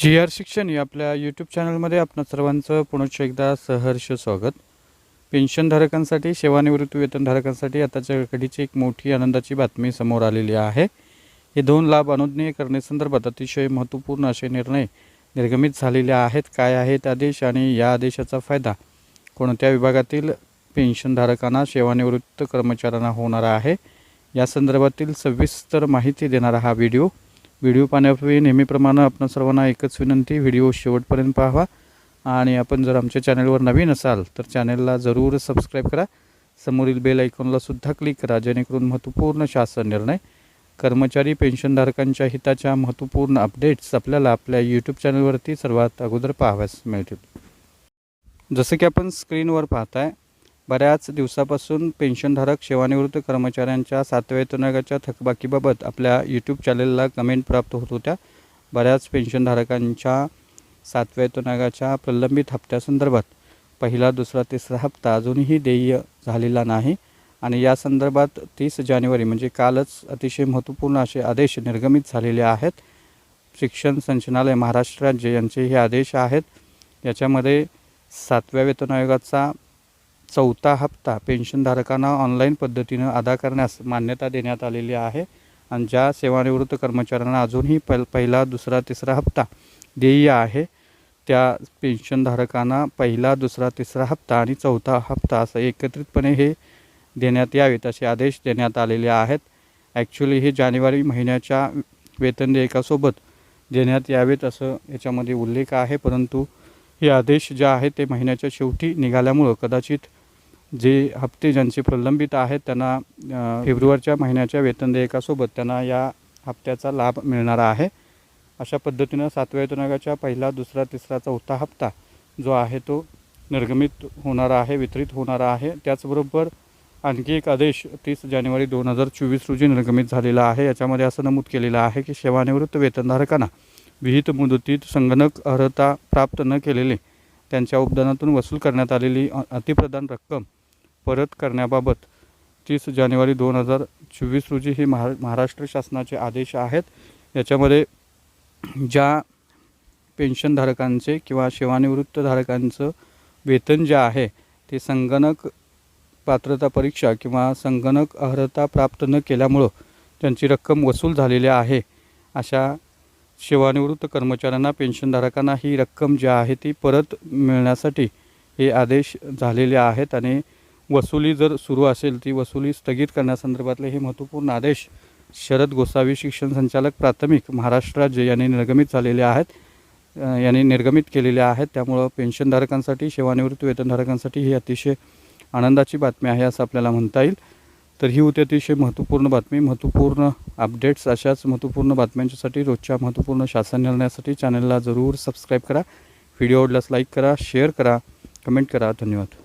जी R शिक्षण या आपल्या यूट्यूब चॅनलमध्ये आपण सर्वांचं पुनश्च एकदा सहर्ष स्वागत. पेन्शनधारकांसाठी सेवानिवृत्ती वेतनधारकांसाठी आताच्या घडीची एक मोठी आनंदाची बातमी समोर आलेली आहे. हे दोन लाभ अनुज्ञेय करण्यासंदर्भात अतिशय महत्त्वपूर्ण असे निर्णय निर्गमित झालेले आहेत. काय आहेत आदेश आणि या आदेशाचा फायदा कोणत्या विभागातील पेन्शनधारकांना सेवानिवृत्त कर्मचाऱ्यांना होणार आहे? या संदर्भातील सविस्तर माहिती देणारा हा व्हिडिओ व्हिडिओ पाहण्यापूर्वी नेहमीप्रमाणे आपण सर्वांना एकच विनंती व्हिडिओ शेवटपर्यंत पाहावा. आणि आपण जर आमच्या चॅनलवर नवीन असाल तर चॅनलला जरूर सबस्क्राईब करा. समोरील बेल आयकॉनला सुद्धा क्लिक करा जेणेकरून महत्त्वपूर्ण शासन निर्णय कर्मचारी पेन्शनधारकांच्या हिताच्या महत्त्वपूर्ण अपडेट्स आपल्याला आपल्या यूट्यूब चॅनलवरती सर्वात अगोदर पाहाव्यास मिळतील. जसं की आपण स्क्रीनवर पाहताय बऱ्याच दिवसापासून पेन्शनधारक सेवानिवृत्त कर्मचाऱ्यांच्या सातव्या वेतनागाच्या थकबाकीबाबत आपल्या यूट्यूब चॅनलला कमेंट प्राप्त होत होत्या. बऱ्याच पेन्शनधारकांच्या सातव्या वेतनागाच्या प्रलंबित हप्त्यासंदर्भात पहिला दुसरा तिसरा हप्ता अजूनही देय झालेला नाही आणि या संदर्भात तीस जानेवारी म्हणजे कालच अतिशय महत्त्वपूर्ण असे आदेश निर्गमित झालेले आहेत. शिक्षण संचालनालय महाराष्ट्र राज्य यांचे हे आदेश आहेत. याच्यामध्ये सातव्या वेतन आयोगाचा चौथा हप्ता पेन्शनधारकांना ऑनलाईन पद्धतीनं अदा करण्यास मान्यता देण्यात आलेली आहे. आणि ज्या सेवानिवृत्त कर्मचाऱ्यांना अजूनही पल पहिला दुसरा तिसरा हप्ता देय आहे त्या पेन्शनधारकांना पहिला दुसरा तिसरा हप्ता आणि चौथा हप्ता असं एकत्रितपणे हे देण्यात यावेत असे आदेश देण्यात आलेले आहेत. ॲक्च्युली हे जानेवारी महिन्याच्या वेतन देयकासोबत देण्यात यावेत असं याच्यामध्ये उल्लेख आहे परंतु हे आदेश जे आहेत ते महिन्याच्या शेवटी निघाल्यामुळं कदाचित जे हप्ते ज्यांचे प्रलंबित आहेत त्यांना फेब्रुवारीच्या महिन्याच्या वेतन देयकासोबत त्यांना या हप्त्याचा लाभ मिळणार आहे. अशा पद्धतीनं सातव्या वेतनागाच्या पहिला दुसरा तिसरा चौथा हप्ता जो आहे तो निर्गमित होणार आहे वितरित होणार आहे. त्याचबरोबर आणखी एक आदेश तीस जानेवारी दोन हजार चोवीस रोजी निर्गमित झालेला आहे. याच्यामध्ये असं नमूद केलेलं आहे की सेवानिवृत्त वेतनधारकांना विहित मुदतीत संगणक अर्हता प्राप्त न केलेले त्यांच्या उपदानातून वसूल करण्यात आलेली अतिप्रदान रक्कम परत करण्याबाबत तीस जानेवारी दोन हजार चोवीस रोजी हे महा महाराष्ट्र शासनाचे आदेश आहेत. याच्यामध्ये ज्या पेन्शनधारकांचे किंवा सेवानिवृत्तधारकांचं वेतन जे आहे ते संगणक पात्रता परीक्षा किंवा संगणक अर्हता प्राप्त न केल्यामुळं त्यांची रक्कम वसूल झालेली आहे. अशा सेवानिवृत्त कर्मचाऱ्यांना पेन्शनधारकांना ही रक्कम जी आहे ती परत मिळण्यासाठी हे आदेश झालेले आहेत आणि वसुली जर सुरू असेल ती वसुली स्थगित करण्यासंदर्भातले हे महत्त्वपूर्ण आदेश शरद गोसावी शिक्षण संचालक प्राथमिक महाराष्ट्र राज्य यांनी निर्गमित झालेले आहेत. यांनी निर्गमित केलेले आहेत. त्यामुळं पेन्शनधारकांसाठी सेवानिवृत्त वेतनधारकांसाठी ही अतिशय आनंदाची बातमी आहे असं आपल्याला म्हणता येईल. तर ही होती अतिशय महत्त्वपूर्ण बातमी. महत्त्वपूर्ण अपडेट्स अशाच महत्त्वपूर्ण बातम्यांच्यासाठी रोजच्या महत्त्वपूर्ण शासन निर्णयासाठी चॅनलला जरूर सबस्क्राईब करा. व्हिडिओ आवडल्यास लाईक करा शेअर करा कमेंट करा. धन्यवाद.